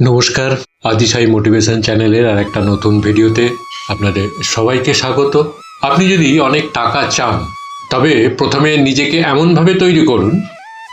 নমস্কার, আদিশাই মোটিভেশন চ্যানেলের আর একটা নতুন ভিডিওতে আপনাদের সবাইকে স্বাগত। আপনি যদি অনেক টাকা চান, তবে প্রথমে নিজেকে এমনভাবে তৈরি করুন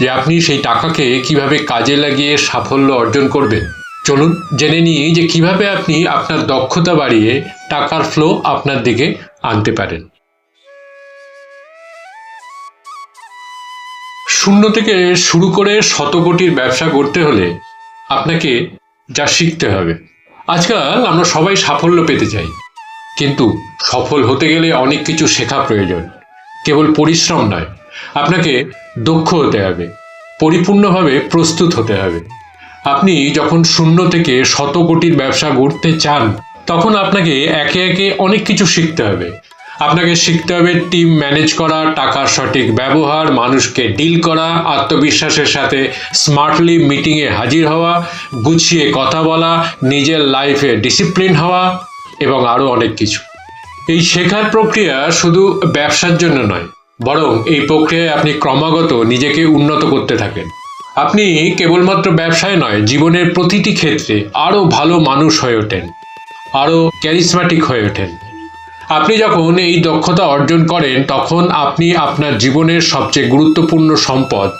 যে আপনি সেই টাকাকে কীভাবে কাজে লাগিয়ে সাফল্য অর্জন করবেন। চলুন জেনে নিই যে কীভাবে আপনি আপনার দক্ষতা বাড়িয়ে টাকার ফ্লো আপনার দিকে আনতে পারেন। শূন্য থেকে শুরু করে শত কোটির ব্যবসা করতে হলে আপনাকে যা শিখতে হবে। আজকাল আমরা সবাই সাফল্য পেতে চাই। কিন্তু সফল হতে গেলে অনেক কিছু শেখা প্রয়োজন। কেবল পরিশ্রম নয়, আপনাকে দক্ষ হতে হবে, পরিপূর্ণভাবে প্রস্তুত হতে হবে। আপনি যখন শূন্য থেকে শত কোটির ব্যবসা গড়তে চান, তখন আপনাকে একে একে অনেক কিছু শিখতে হবে। আপনাকে শিখতে হবে টিম ম্যানেজ করা, টাকার সঠিক ব্যবহার, মানুষকে ডিল করা, আত্মবিশ্বাসের সাথে স্মার্টলি মিটিংয়ে হাজির হওয়া, গুছিয়ে কথা বলা, নিজের লাইফে ডিসিপ্লিন হওয়া এবং আরও অনেক কিছু। এই শেখার প্রক্রিয়া শুধু ব্যবসার জন্য নয়, বরং এই প্রক্রিয়ায় আপনি ক্রমাগত নিজেকে উন্নত করতে থাকেন। আপনি কেবলমাত্র ব্যবসায় নয়, জীবনের প্রতিটি ক্ষেত্রে আরও ভালো মানুষ হয়ে ওঠেন আরও ক্যারিসমাটিক হয়ে ওঠেন। আপনি যখন এই দক্ষতা অর্জন করেন, তখন আপনি আপনার জীবনের সবচেয়ে গুরুত্বপূর্ণ সম্পদ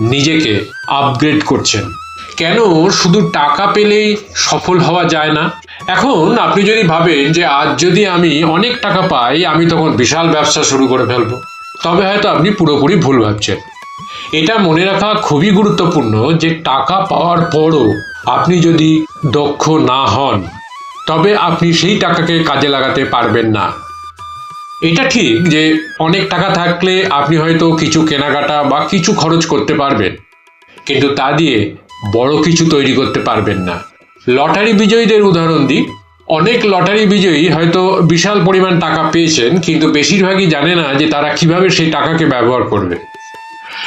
নিজেকে আপগ্রেড করছেন। কেন? শুধু টাকা পেলেই সফল হওয়া যায় না। এখন আপনি যদি ভাবেন যে আজ যদি আমি অনেক টাকা পাই, আমি তখন বিশাল ব্যবসা শুরু করে ফেলব। তবে হয়তো আপনি পুরোপুরি ভুল ভাবছেন। এটা মনে রাখা খুবই গুরুত্বপূর্ণ যে টাকা পাওয়ার পরও আপনি যদি দক্ষ না হন তবে আপনি সেই টাকাকে কাজে লাগাতে পারবেন না। এটা ঠিক যে অনেক টাকা থাকলে আপনি হয়তো কিছু কেনাকাটা বা কিছু খরচ করতে পারবেন, কিন্তু তা দিয়ে বড় কিছু তৈরি করতে পারবেন না। লটারি বিজয়ীদের উদাহরণ দিই। অনেক লটারি বিজয়ী হয়তো বিশাল পরিমাণ টাকা পেয়েছেন, কিন্তু বেশিরভাগই জানে না যে তারা কীভাবে সেই টাকাকে ব্যবহার করবে।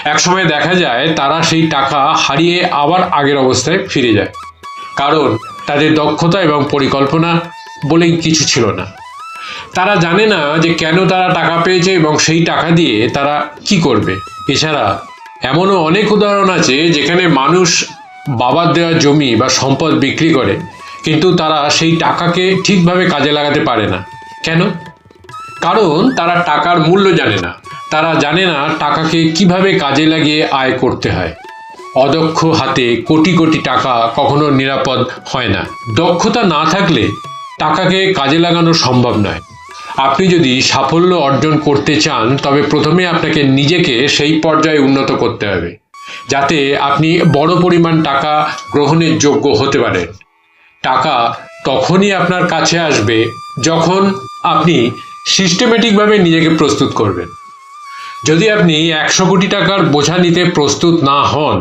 একসময় দেখা যায় তারা সেই টাকা হারিয়ে আবার আগের অবস্থায় ফিরে যায়। কারণ তাদের দক্ষতা এবং পরিকল্পনা বলেই কিছু ছিল না। তারা জানে না যে কেন তারা টাকা পেয়েছে এবং সেই টাকা দিয়ে তারা কি করবে। এছাড়া এমনও অনেক উদাহরণ আছে যেখানে মানুষ বাবার দেওয়া জমি বা সম্পদ বিক্রি করে, কিন্তু তারা সেই টাকাকে ঠিকভাবে কাজে লাগাতে পারে না। কেন? কারণ তারা টাকার মূল্য জানে না। তারা জানে না টাকাকে কীভাবে কাজে লাগিয়ে আয় করতে হয়। অদক্ষ হাতে কোটি কোটি টাকা কখনো নিরাপদ হয় না। দক্ষতা না থাকলে টাকাকে কাজে লাগানো সম্ভব নয়। আপনি যদি সাফল্য অর্জন করতে চান, তবে প্রথমে আপনাকে নিজেকে সেই পর্যায়ে উন্নত করতে হবে, যাতে আপনি বড় পরিমাণ টাকা গ্রহণের যোগ্য হতে পারেন। টাকা তখনই আপনার কাছে আসবে যখন আপনি সিস্টেমেটিকভাবে নিজেকে প্রস্তুত করবেন। যদি আপনি একশো কোটি টাকার বোঝা নিতে প্রস্তুত না হন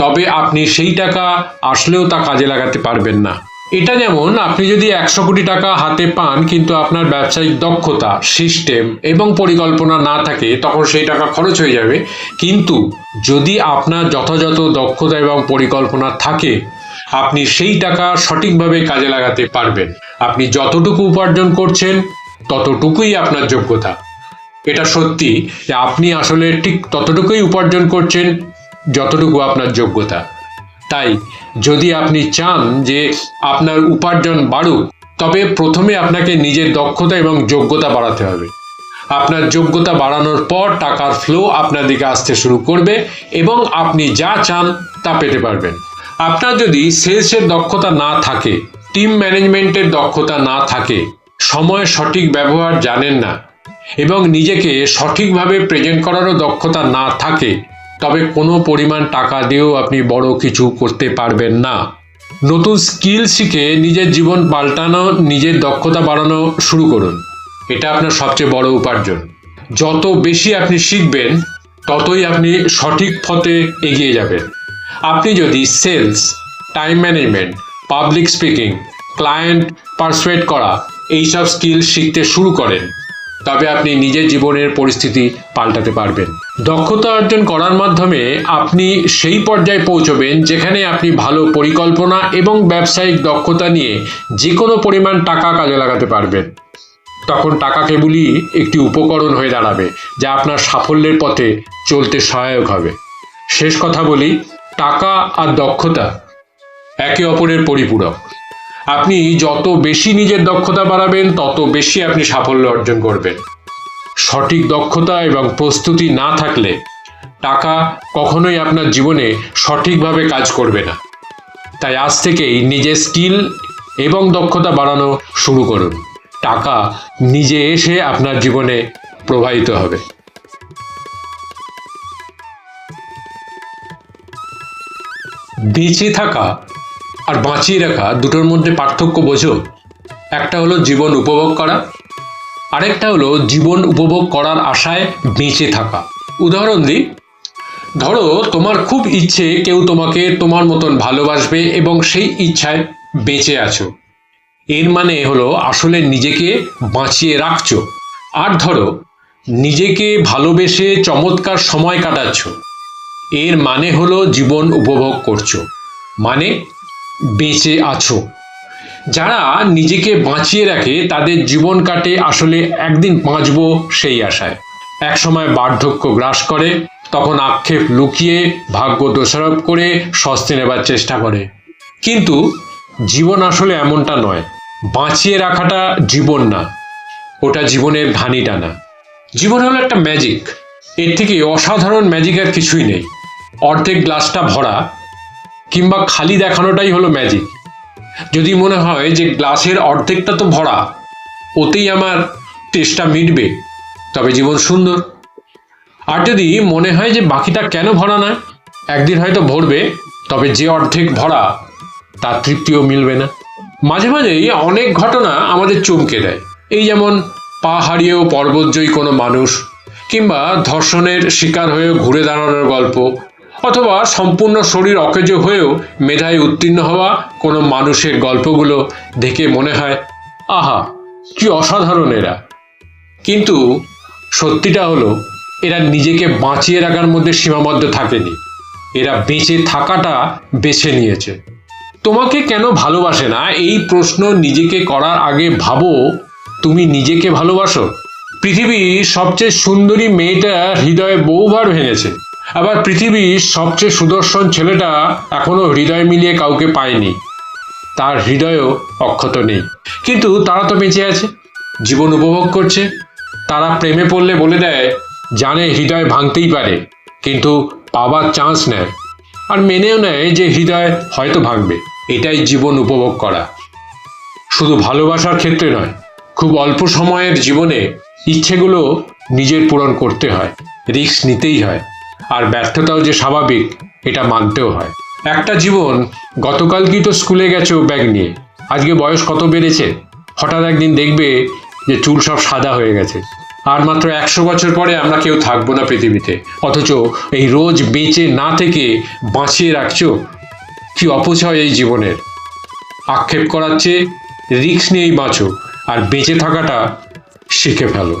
তবে আপনি সেই টাকা আসলেও তা কাজে লাগাতে পারবেন না। এটা যেমন আপনি যদি একশো কোটি টাকা হাতে পান, কিন্তু আপনার ব্যবসায়িক দক্ষতা, সিস্টেম এবং পরিকল্পনা না থাকে, তখন সেই টাকা খরচ হয়ে যাবে। কিন্তু যদি আপনার যথাযথ দক্ষতা এবং পরিকল্পনা থাকে, আপনি সেই টাকা সঠিকভাবে কাজে লাগাতে পারবেন। আপনি যতটুকু উপার্জন করছেন, ততটুকুই আপনার যোগ্যতা। এটা সত্যি যে আপনি আসলে ঠিক ততটুকুই উপার্জন করছেন যতটুকু আপনার যোগ্যতা। তাই, যদি আপনি চান যে আপনার উপার্জন বাড়ুক, তবে প্রথমে আপনাকে নিজের দক্ষতা এবং যোগ্যতা বাড়াতে হবে। আপনার যোগ্যতা বাড়ানোর পর টাকার ফ্লো আপনার দিকে আসতে শুরু করবে এবং আপনি যা চান তা পেতে পারবেন। আপনার যদি সেলসের দক্ষতা না থাকে টিম ম্যানেজমেন্টের দক্ষতা না থাকে, সময় সঠিক ব্যবহার জানেন না এবং নিজেকে সঠিকভাবে প্রেজেন্ট করারও দক্ষতা না থাকে তবে কোনো পরিমাণ টাকা দিয়েও আপনি বড় কিছু করতে পারবেন না। নতুন স্কিল শিখে নিজের জীবন পাল্টানো, নিজের দক্ষতা বাড়ানো শুরু করুন। এটা আপনার সবচেয়ে বড় উপার্জন। যত বেশি আপনি শিখবেন, ততই আপনি সঠিক পথে এগিয়ে যাবেন। আপনি যদি sales, time management, public speaking, client persuade করা, এইসব স্কিল শিখতে শুরু করেন তবে আপনি নিজের জীবনের পরিস্থিতি পাল্টাতে পারবেন। দক্ষতা অর্জন করার মাধ্যমে আপনি সেই পর্যায়ে পৌঁছবেন যেখানে আপনি ভালো পরিকল্পনা এবং ব্যবসায়িক দক্ষতা নিয়ে যে কোনো পরিমাণ টাকা কাজে লাগাতে পারবেন। তখন টাকা কেবলই একটি উপকরণ হয়ে দাঁড়াবে, যা আপনার সাফল্যের পথে চলতে সহায়ক হবে। শেষ কথা বলি, টাকা আর দক্ষতা একে অপরের পরিপূরক। আপনি যত বেশি নিজের দক্ষতা বাড়াবেন, তত বেশি আপনি সাফল্য অর্জন করবেন। সঠিক দক্ষতা এবং প্রস্তুতি না থাকলে টাকা কখনোই আপনার জীবনে সঠিকভাবে কাজ করবে না। তাই আজ থেকেই নিজের স্কিল এবং দক্ষতা বাড়ানো শুরু করুন। টাকা নিজে এসে আপনার জীবনে প্রবাহিত হবে। বেঁচে থাকা আর বাঁচিয়ে রাখা দুটোর মধ্যে পার্থক্য বোঝো। একটা হলো জীবন উপভোগ করা, আরেকটা হলো জীবন উপভোগ করার আশায় বেঁচে থাকা। উদাহরণ দিই, ধরো তোমার খুব ইচ্ছে কেউ তোমাকে তোমার মতন ভালোবাসবে এবং সেই ইচ্ছায় বেঁচে আছো। এর মানে হলো আসলে নিজেকে বাঁচিয়ে রাখছো। আর ধরো, নিজেকে ভালোবেসে চমৎকার সময় কাটাচ্ছ। এর মানে হলো জীবন উপভোগ করছ। মানে বেঁচে আছো। যারা নিজেকে বাঁচিয়ে রাখে, তাদের জীবন কাটে, আসলে একদিন বাঁচবো সেই আশায়। একসময় বার্ধক্য গ্রাস করে, তখন আক্ষেপ লুকিয়ে, ভাগ্য দোষারোপ করে, স্বস্তি নেবার চেষ্টা করে। কিন্তু জীবন আসলে এমনটা নয়। বাঁচিয়ে রাখাটা জীবন না, ওটা জীবনের ঘানি টানা। জীবন হলো একটা ম্যাজিক এর থেকে অসাধারণ ম্যাজিক আর কিছুই নেই। অর্ধেক গ্লাসটা ভরা কিংবা খালি দেখানোটাই হলো ম্যাজিক যদি মনে হয় যে গ্লাসের অর্ধেকটা তো ভরা, ওতেই আমার টেস্টটা মিটবে। তবে জীবন সুন্দর। আর যদি মনে হয় যে বাকিটা কেন ভরা না একদিন হয়তো ভরবে, তবে যে অর্ধেক ভরা, তার তৃপ্তিও মিলবে না। মাঝে মাঝেই অনেক ঘটনা আমাদের চমকে দেয়। এই যেমন পা হারিয়েও পর্বতজয়ী কোনো মানুষ, কিংবা ধর্ষণের শিকার হয়েও ঘুরে দাঁড়ানোর গল্প অথবা সম্পূর্ণ শরীর অকেজ হয়েও মেধায় উত্তীর্ণ হওয়া কোনো মানুষের গল্পগুলো দেখে মনে হয়, আহা, কি অসাধারণ এরা। কিন্তু সত্যিটা হলো, এরা নিজেকে বাঁচিয়ে রাখার মধ্যে সীমাবদ্ধ থাকেনি। এরা বেঁচে থাকাটা বেছে নিয়েছে। তোমাকে কেন ভালোবাসে না? এই প্রশ্ন নিজেকে করার আগে ভাবো, তুমি নিজেকে ভালোবাসো? পৃথিবীর সবচেয়ে সুন্দরী মেয়েটা হৃদয়ে বহুবার ভেঙেছে। আবার পৃথিবীর সবচেয়ে সুদর্শন ছেলেটা এখনও হৃদয় মিলিয়ে কাউকে পায়নি। তার হৃদয়ও অক্ষত নেই। কিন্তু তারা তো বেঁচে আছে, জীবন উপভোগ করছে। তারা প্রেমে পড়লে বলে দেয়, জানে হৃদয় ভাঙতেই পারে, কিন্তু পাবার চান্স নেয়। আর মেনেও নেয় যে হৃদয় হয়তো ভাঙবে। এটাই জীবন উপভোগ করা। শুধু ভালোবাসার ক্ষেত্রে নয়, খুব অল্প সময়ের জীবনে ইচ্ছেগুলো নিজের পূরণ করতে হয়, রিস্ক নিতেই হয়। আর ব্যর্থতাও যে স্বাভাবিক, এটা মানতেও হয়। একটা জীবন, গতকাল কি তো স্কুলে গেছো ব্যাগ নিয়ে? আজকে বয়স কত বেড়েছে? হঠাৎ একদিন দেখবে যে চুল সব সাদা হয়ে গেছে। আর মাত্র একশো বছর পরে আমরা কেউ থাকব না পৃথিবীতে। অথচ এই রোজ বেঁচে না থেকে বাঁচিয়ে রাখছো? কি অপচয় এই জীবনের? আক্ষেপ করাচ্ছে রিক্স নিয়েই বাঁচো। আর বেঁচে থাকাটা শিখে ফেলো।